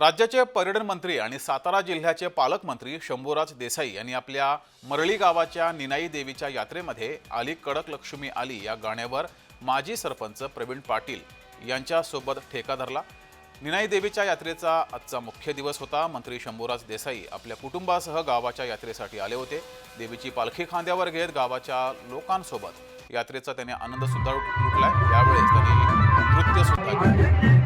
राज्याचे पर्यटन मंत्री आणि सातारा जिल्ह्याचे पालकमंत्री शंभूराज देसाई यांनी आपल्या मरळी गावाच्या निनाई देवीच्या यात्रेमध्ये आली कडक लक्ष्मी आली या गाण्यावर माजी सरपंच प्रवीण पाटील यांच्यासोबत ठेका धरला. निनाई देवीच्या यात्रेचा आजचा मुख्य दिवस होता. मंत्री शंभूराज देसाई आपल्या कुटुंबासह गावाच्या यात्रेसाठी आले होते. देवीची पालखी खांद्यावर घेत गावाच्या लोकांसोबत यात्रेचा त्याने आनंदसुद्धा लुटला यावेळेस त्यांनी नृत्यसुद्धा केलं.